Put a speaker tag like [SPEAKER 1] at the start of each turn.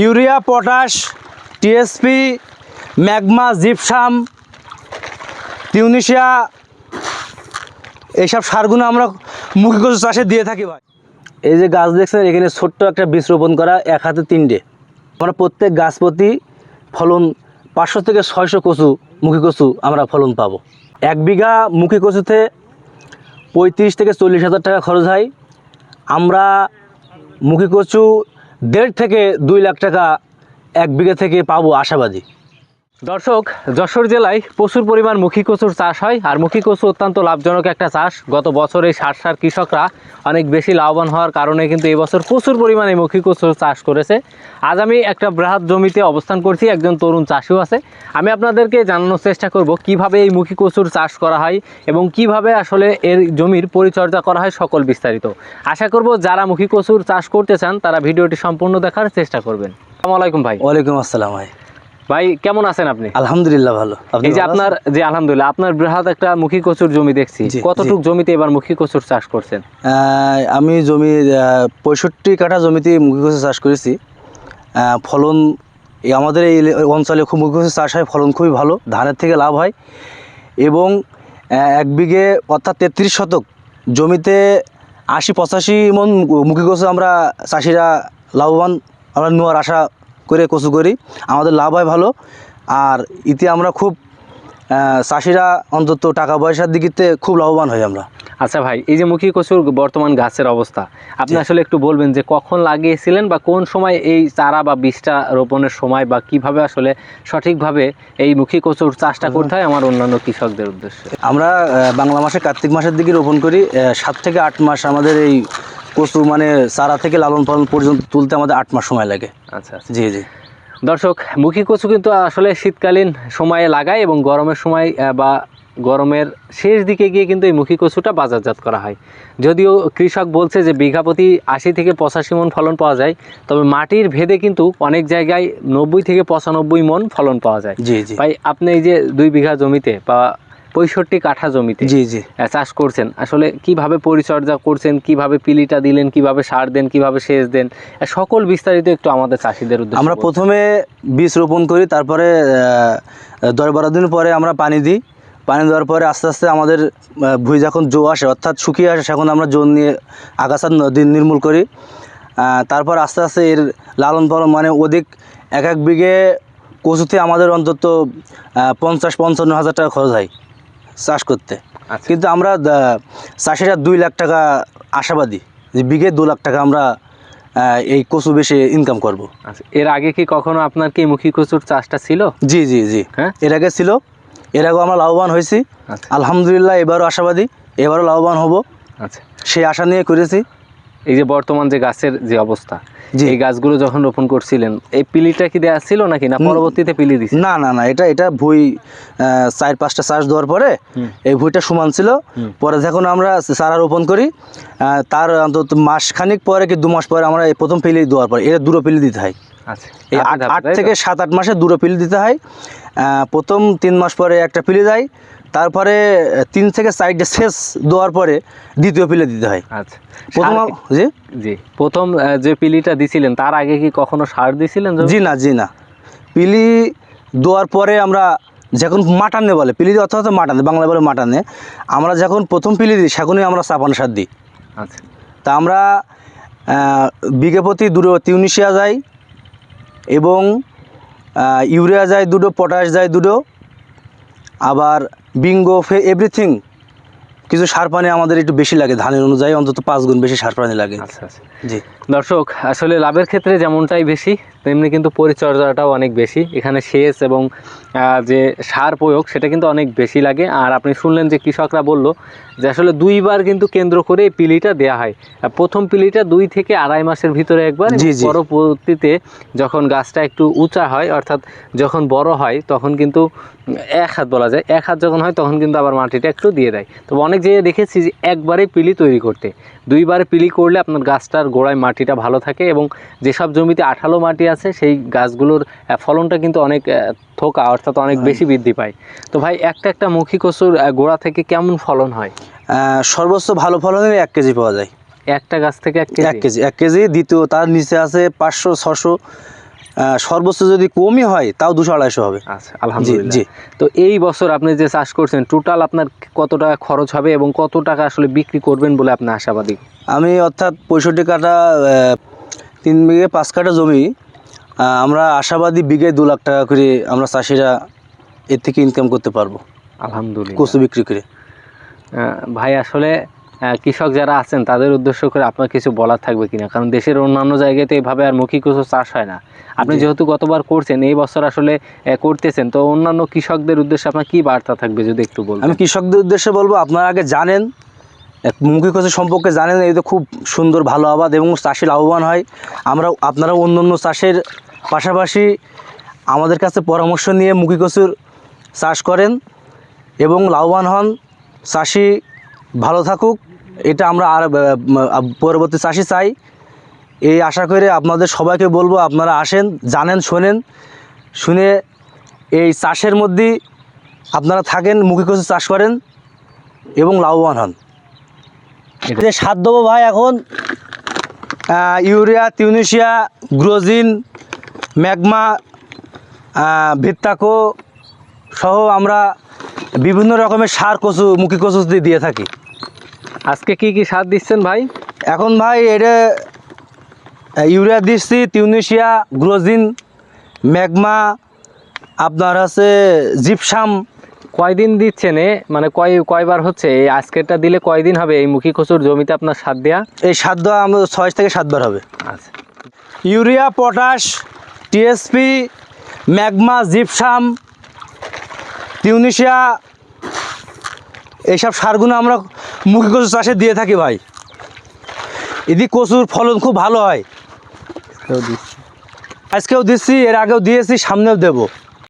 [SPEAKER 1] Urea, potash, TSP, magma, gypsum Tunisia এইসব সারগুলো আমরা মুখী চাষে দিয়ে থাকি ভাই। এই যে গাছ দেখছেন, এখানে ছোট্ট একটা বীজ রোপণ করা, এক হাতে তিনটে। আমরা প্রত্যেক গাছ প্রতি ফলন পাঁচশো থেকে ছয়শো কচু মুখী কচু আমরা ফলন পাবো। এক বিঘা মুখী কচুতে পঁয়ত্রিশ থেকে চল্লিশ হাজার টাকা খরচ হয়। আমরা মুখী কচু দেড় থেকে দুই লাখ টাকা এক বিঘা থেকে পাবো আশাবাদী।
[SPEAKER 2] দর্শক, যশোর জেলায় প্রচুর পরিমাণ মুখী কচুর চাষ হয় আর মুখী কচু অত্যন্ত লাভজনক একটা চাষ। গত বছরে সার সার কৃষকরা অনেক বেশি লাভবান হওয়ার কারণে কিন্তু এবছর প্রচুর পরিমাণে মুখী কচুর চাষ করেছে। আজ আমি একটা বৃহৎ জমিতে অবস্থান করছি, একজন তরুণ চাষিও আছে। আমি আপনাদেরকে জানানোর চেষ্টা করব, কীভাবে এই মুখী কচুর চাষ করা হয় এবং কীভাবে আসলে এর জমির পরিচর্যা করা হয় সকল বিস্তারিত। আশা করব যারা মুখী কচুর চাষ করতে চান, তারা ভিডিওটি সম্পূর্ণ দেখার চেষ্টা করবেন। আসসালামু আলাইকুম ভাই।
[SPEAKER 1] ওয়ালাইকুম আসসালাম ভাই।
[SPEAKER 2] ভাই কেমন আছেন আপনি?
[SPEAKER 1] আলহামদুলিল্লাহ ভালো। আপনি
[SPEAKER 2] এই যে আপনার যে আলহামদুলিল্লাহ। আপনার বৃহৎ একটা মুখী কচুর জমি দেখছি। কতটুক জমিতে এবার মুখী কচুর চাষ করছেন?
[SPEAKER 1] আমি জমি পঁয়ষট্টি কাঠা জমিতে মুখী কচু চাষ করেছি। ফলন এই আমাদের এই অঞ্চলে খুব মুখী কচু চাষ হয় ফলন খুবই ভালো ধানের থেকে লাভ হয়। এবং এক বিঘে অর্থাৎ তেত্রিশ শতক জমিতে আশি পঁচাশি মন মুখী কচু আমরা চাষিরা লাভবান আমরা নেওয়ার আশা করে কচু করি। আমাদের লাভ হয় ভালো। আর ইতি আমরা খুব চাষিরা অন্তত টাকা পয়সার দিকতে খুব লাভবান হই আমরা।
[SPEAKER 2] আচ্ছা ভাই এই যে মুখী কচুর বর্তমান গাছের অবস্থা আপনি আসলে একটু বলবেন যে কখন লাগিয়েছিলেন বা কোন সময় এই চারা বা বীজটা রোপণের সময় বা কীভাবে আসলে সঠিকভাবে এই মুখী কচুর চাষটা করতে হয় আমার অন্যান্য কৃষকদের উদ্দেশ্যে?
[SPEAKER 1] আমরা বাংলা মাসে কার্তিক মাসের দিকে রোপণ করি সাত থেকে আট মাস আমাদের এই কচু মানে চারা থেকে লালন পালন পর্যন্ত তুলতে আমাদের আট মাস সময় লাগে।
[SPEAKER 2] আচ্ছা আচ্ছা।
[SPEAKER 1] জি জি।
[SPEAKER 2] দর্শক মুখী কচু কিন্তু আসলে শীতকালীন সময়ে লাগায় এবং গরমের সময় বা গরমের শেষ দিকে গিয়ে কিন্তু এই মুখী কচুটা বাজারজাত করা হয়। যদিও কৃষক বলছে যে বিঘা প্রতি আশি থেকে পঁচাশি মন ফলন পাওয়া যায় তবে মাটির ভেদে কিন্তু অনেক জায়গায় নব্বই থেকে পঁচানব্বই মন ফলন পাওয়া যায়।
[SPEAKER 1] জি জি।
[SPEAKER 2] ভাই আপনি এই যে দুই বিঘা জমিতে বা পঁয়ষট্টি কাঠা জমিতে
[SPEAKER 1] জি জি।
[SPEAKER 2] চাষ করছেন আসলে কীভাবে পরিচর্যা করছেন কীভাবে পিলিটা দিলেন কীভাবে সার দেন কীভাবে সেচ দেন সকল বিস্তারিত একটু আমাদের চাষিদের উদ্দেশ্যে
[SPEAKER 1] আমরা প্রথমে বীজ রোপণ করি তারপরে দশ বারো দিন পরে আমরা পানি দিই। পানি দেওয়ার পরে আস্তে আস্তে আমাদের ভুঁই যখন জো আসে অর্থাৎ শুকিয়ে আসে তখন আমরা জোন নিয়ে আগাছা নদী নির্মূল করি। তারপর আস্তে আস্তে এর লালন পালন মানে অধিক এক এক বিঘে কচুতে আমাদের অন্তত পঞ্চাশ পঞ্চান্ন হাজার টাকা খরচ হয় চাষ করতে।
[SPEAKER 2] আচ্ছা।
[SPEAKER 1] কিন্তু আমরা চাষিরা দুই লাখ টাকা আশাবাদী যে বিঘে দু লাখ টাকা আমরা এই কচু বেশি ইনকাম করব।
[SPEAKER 2] আচ্ছা এর আগে কি কখনো আপনার কি মুখী কচুর চাষটা ছিল?
[SPEAKER 1] জি জি জি।
[SPEAKER 2] হ্যাঁ?
[SPEAKER 1] এর আগে ছিল। এর আগেও আমরা লাভবান হয়েছি।
[SPEAKER 2] আচ্ছা।
[SPEAKER 1] আলহামদুলিল্লাহ এবারও আশাবাদী এবারও লাভবান হব।
[SPEAKER 2] আচ্ছা।
[SPEAKER 1] সেই আশা নিয়ে করেছি।
[SPEAKER 2] এই যে বর্তমান যে গাছের যে অবস্থা
[SPEAKER 1] যে
[SPEAKER 2] এই গাছগুলো যখন রোপণ করছিলেন এই পিলিটা কি দেওয়া ছিল নাকি না পরবর্তীতে পিলি দিছে?
[SPEAKER 1] না না না এটা এটা ভুই চার পাঁচটা চাষ দেওয়ার পরে এই ভুইটা সমান ছিল। পরে যখন আমরা চারা রোপণ করি তার অন্তত মাস খানিক পরে কি দু মাস পরে আমরা এই প্রথম পিলি দেওয়ার পরে এটা দুটো পিলি দিতে হয়। এই আট থেকে সাত আট মাসে দুটো পিলি দিতে হয়। প্রথম তিন মাস পরে একটা পিলে দেয় তারপরে তিন থেকে চারটে শেষ দেওয়ার পরে দ্বিতীয় পিলে দিতে হয়।
[SPEAKER 2] আচ্ছা।
[SPEAKER 1] প্রথম জি?
[SPEAKER 2] জি। প্রথম যে পিলিটা দিছিলেন তার আগে কি কখনো সার দিছিলেন
[SPEAKER 1] জি না জি না। পিলি দেওয়ার পরে আমরা যখন মাটানে বলে পিলি দিয়ে অর্থাৎ মাটানে বাংলা বলে মাটানে আমরা যখন প্রথম পিলি দিই সেখনই আমরা চাপান সার দিই।
[SPEAKER 2] আচ্ছা।
[SPEAKER 1] তা আমরা বিঘে প্রতি দুটো তিউনিশিয়া যায় এবং ইউরিয়া যায় দুটো পটাশ যায় দুটো আবার বিঙ্গো ফে এভরিথিং কিছু সার পানি আমাদের একটু বেশি লাগে ধানের অনুযায়ী অন্তত পাঁচ গুণ বেশি সার পানি লাগে।
[SPEAKER 2] আচ্ছা আচ্ছা।
[SPEAKER 1] জি।
[SPEAKER 2] দর্শক আসলে লাভের ক্ষেত্রে যেমনটাই বেশি তেমনি কিন্তু পরিচর্যাটাও অনেক বেশি। এখানে সেচ এবং যে সার প্রয়োগ সেটা কিন্তু অনেক বেশি লাগে। আর আপনি শুনলেন যে কৃষকরা বলল যে আসলে দুইবার কিন্তু কেন্দ্র করে এই পিলিটা দেওয়া হয়। প্রথম পিলিটা দুই থেকে আড়াই মাসের ভিতরে একবার। পরবর্তীতে যখন গাছটা একটু উঁচা হয় অর্থাৎ যখন বড় হয় তখন কিন্তু এক হাত বলা যায় এক হাত যখন হয় তখন কিন্তু আবার মাটিটা একটু দিয়ে দেয়। তবে অনেক জায়গায় দেখেছি যে একবারে পিলি তৈরি করতে। দুইবারে পিলি করলে আপনার গাছটার গোড়ায় মাটিটা ভালো থাকে এবং যেসব জমিতে আঠালো মাটি আছে সেই গাছগুলোর ফলনটা কিন্তু অনেক থোকা অর্থাৎ অনেক বেশি বৃদ্ধি পায়। তো ভাই একটা একটা মুখী কচুর গোড়া থেকে কেমন ফলন হয়?
[SPEAKER 1] সর্বোচ্চ ভালো ফলনের এক কেজি পাওয়া যায়।
[SPEAKER 2] একটা গাছ থেকে এক
[SPEAKER 1] এক
[SPEAKER 2] কেজি
[SPEAKER 1] কেজি এক কেজি। দ্বিতীয় তার নিচে আছে পাঁচশো ছশো। সর্বোচ্চ যদি কমই হয় তাও দুশো আড়াইশো হবে।
[SPEAKER 2] আচ্ছা আলহামদুলিল্লাহ।
[SPEAKER 1] জি।
[SPEAKER 2] তো এই বছর আপনি যে চাষ করছেন টোটাল আপনার কত টাকা খরচ হবে এবং কত টাকা আসলে বিক্রি করবেন বলে আপনি আশাবাদী?
[SPEAKER 1] আমি অর্থাৎ পঁয়ষট্টি কাটা তিন বিঘে পাঁচ কাঠা জমি আমরা আশাবাদী বিঘে দু লাখ টাকা করে আমরা চাষিরা এর থেকে ইনকাম করতে পারব।
[SPEAKER 2] আলহামদুলিল্লাহ।
[SPEAKER 1] কচু বিক্রি করে।
[SPEAKER 2] ভাই আসলে কৃষক যারা আছেন তাদের উদ্দেশ্য করে আপনার কিছু বলার থাকবে কিনা? কারণ দেশের অন্যান্য জায়গাতে এভাবে আর মুখী কচু চাষ হয় না। আপনি যেহেতু গতবার করছেন এই বছর আসলে করতেছেন তো অন্যান্য কৃষকদের উদ্দেশ্যে আপনার কি বার্তা থাকবে যদি একটু বলবেন
[SPEAKER 1] আমি কৃষকদের উদ্দেশ্যে বলব আপনারা আগে জানেন মুখী কচু সম্পর্কে জানেন, এই তো খুব সুন্দর, ভালো আবাদ এবং চাষি লাভবান হয়। আমরা আপনারা অন্য অন্য চাষের পাশাপাশি আমাদের কাছে পরামর্শ নিয়ে মুখী কচুর চাষ করেন এবং লাভবান হন। চাষি ভালো থাকুক, এটা আমরা আর পরবর্তী চাষি চাই। এই আশা করে আপনাদের সবাইকে বলব, আপনারা আসেন, জানেন, শোনেন, শুনে এই চাষের মধ্যেই আপনারা থাকেন, মুখী কচু চাষ করেন এবং লাভবান হন।
[SPEAKER 2] এটা-
[SPEAKER 1] যে সার দেবো ভাই এখন ইউরিয়া তিউনিশিয়া গ্রোজিন ম্যাগমা ভিত্তাকো সহ আমরা বিভিন্ন রকমের সার কচু মুখী কচু দিয়ে দিয়ে থাকি।
[SPEAKER 2] আজকে কি কি সার দিচ্ছেন ভাই?
[SPEAKER 1] এখন ভাই এটা ইউরিয়া দিচ্ছি তিউনিশিয়া গ্রোজিন ম্যাগমা আপনার আছে জিপসাম
[SPEAKER 2] কয়দিন দিচ্ছেন এ? মানে কয় কয়বার হচ্ছে? এই আজকেরটা দিলে কয়দিন হবে? এই মুখী কচুর জমিতে আপনার সার দেওয়া
[SPEAKER 1] এই সাত দেওয়া আমাদের ছয় থেকে সাতবার হবে।
[SPEAKER 2] আচ্ছা।
[SPEAKER 1] Urea potash TSP magma gypsum Tunisia এইসব সারগুলো আমরা মুখী কচুর চাষে দিয়ে থাকি ভাই। এদিক কচুর ফলন খুব ভালো হয়। আজকেও দিচ্ছি এর আগেও দিয়েছি সামনেও দেবো।